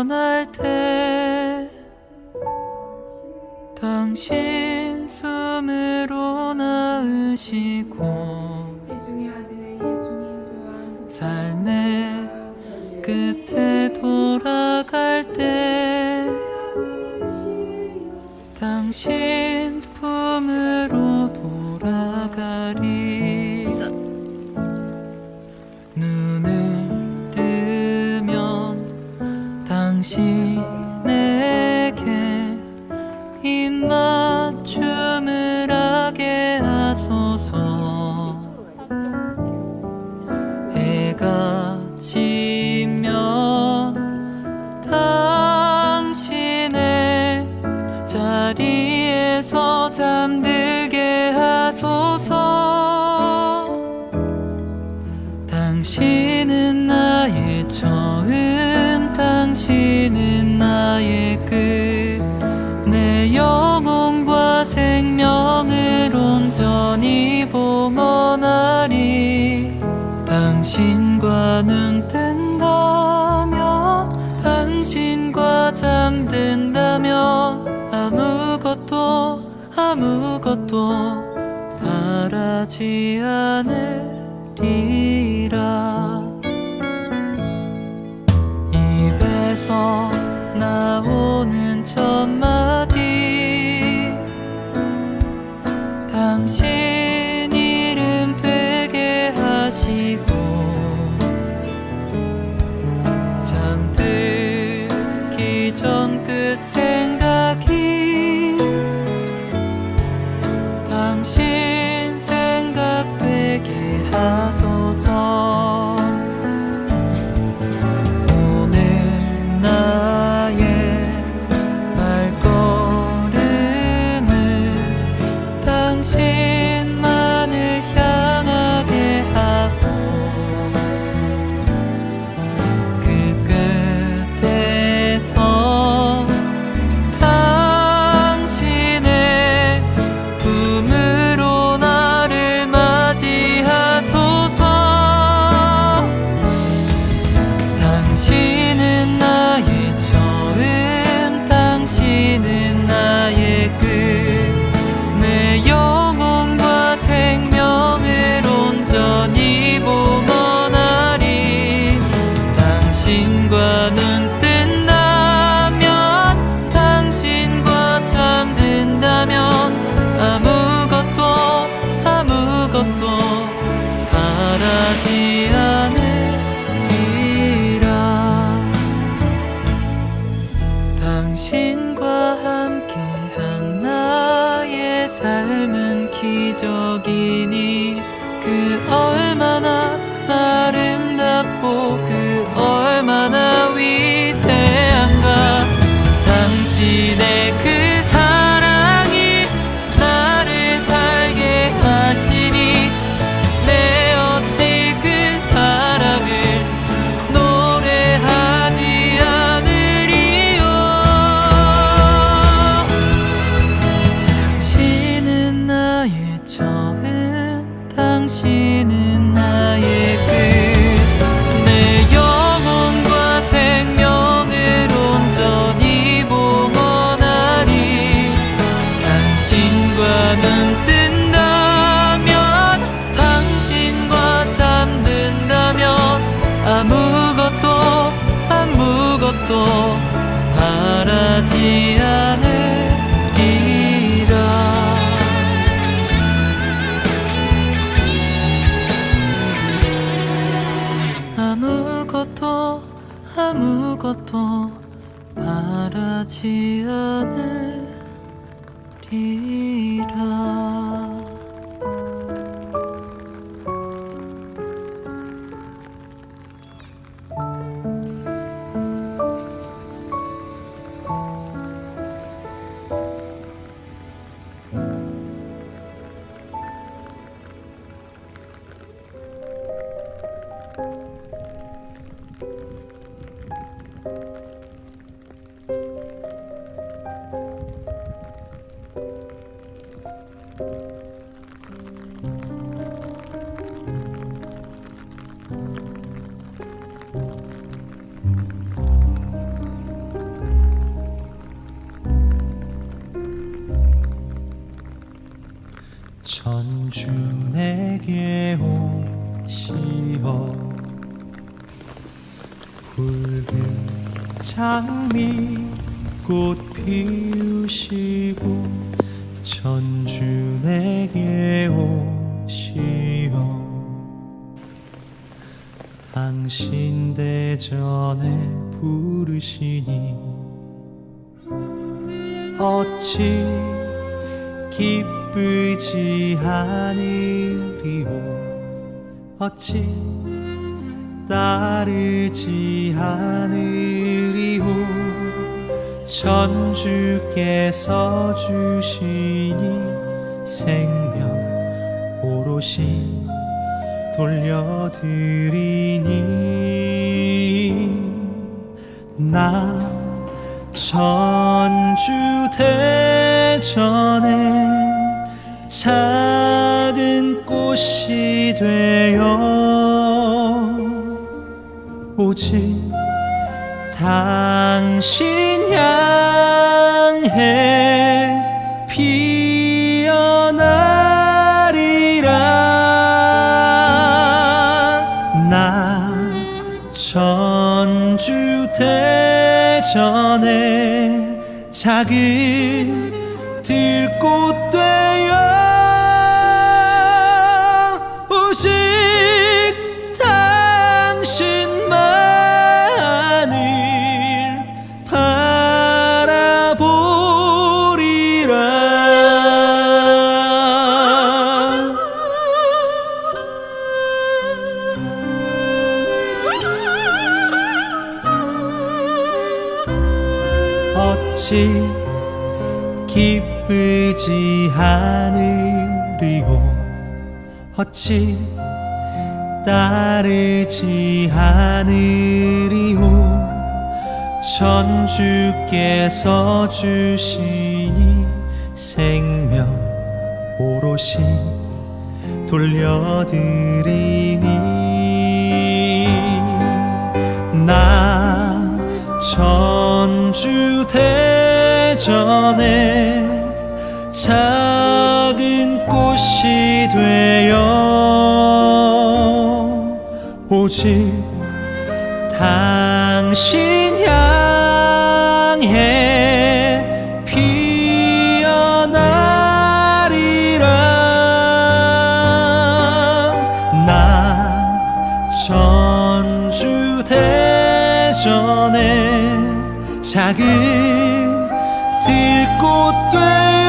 태어날 때 당신 숨으로 또한 삶의 끝에 돌아갈 때 당신 품으로 당신은 나의 처음 당신은 나의 끝내 영혼과 생명을 온전히 봉헌하리. 당신과 눈 뜬다면 당신과 잠든다면 아무것도 아무것도 바라지 않으리 나오는 첫 당신과 함께한 나의 삶은 기적이니 그 얼마나 아름답고 그 얼마나 위대한가. 당신의 당신은 나의 끝 내 영혼과 생명을 온전히 봉헌하리. 당신과 눈 뜬다면 당신과 잠든다면 아무것도 아무것도 바라지 않으 아무것도 바라지 않으리라 천주 내게 오시어 붉은 장미 꽃 피우시고 전주 내게 오시어. 당신 대전에 부르시니 어찌 기쁘지 않으리오. 어찌 따르지 않으리오 전주께서 주시니 생명 오롯이 돌려드리니. 나 전주 대전에 작은 꽃이 되어 오직 당신 향해 피어나리라. 나 전주 대전에 작은 들꽃 어찌 기쁘지 않으리오 어찌 따르지 않으리오? 전주께서 주시니 생명 오롯이 돌려드리니 전주 대전에 작은 꽃이 되어 오직 당신 작은 들꽃 되어